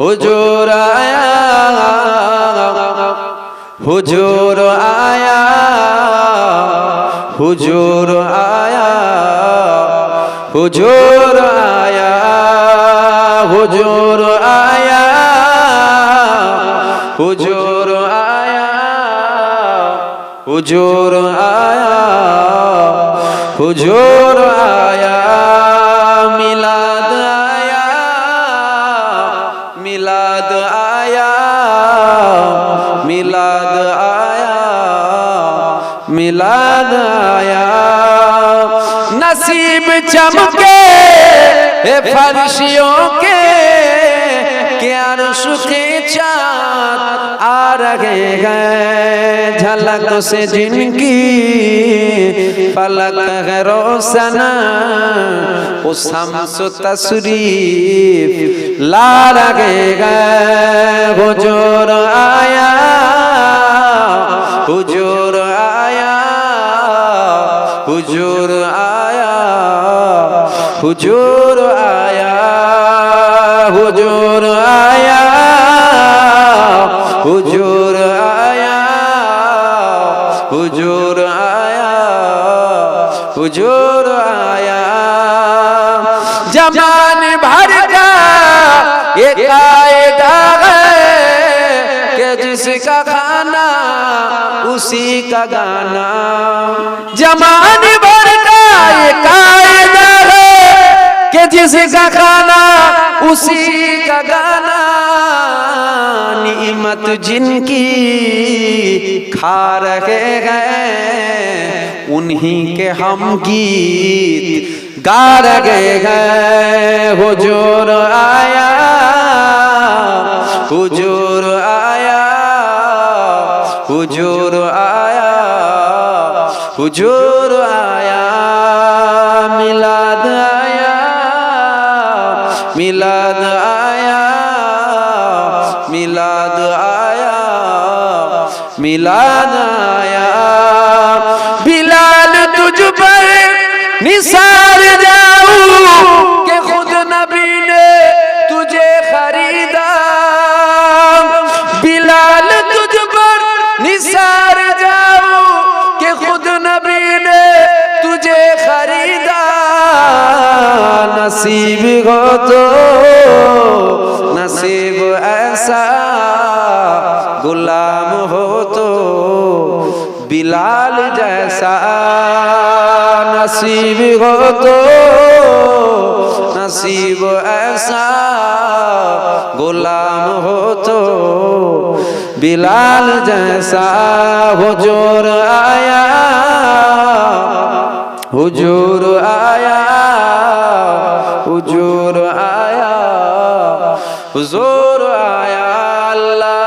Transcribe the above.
হুজুর আয়া হুজুর আয়া হুজুর আয়া হুজুর আয়া হুজুর আয়া হুজুর আয়া হুজুর আয়া হুজুর আয়া आया मिलाद आया मिलाद नसीब चमके हे फरिशियों के क्या सुखे चाँद आ रहे हैं झलक से जिनकी فلق روسنا و سمس تصریف لا لگے گا حجور آیا حجور آیا حجور آیا حجور آیا حجور آیا حجور آیا حجور हुजूर आया। जमान भर का ये कायदा है कि जिसका खाना उसी का गाना। जमान भर का ये कायदा है कि जिसका खाना उसी का गाना। नीमत जिनकी खा रहे हैं उन्हीं के हम गीत गा रहे हैं। हुजूर आया हुजूर आया हुजूर आया हुजूर आया। मिलाद आया मिलाद आया मिलाद आया मिलाद आया। نصیب ہو تو نصیب ایسا غلام ہو تو بلال جیسا نصیب ہو تو نصیب ایسا غلام ہو تو بلال جیسا حجور آیا حجور آیا হুজুর আয়া আল্লাহ।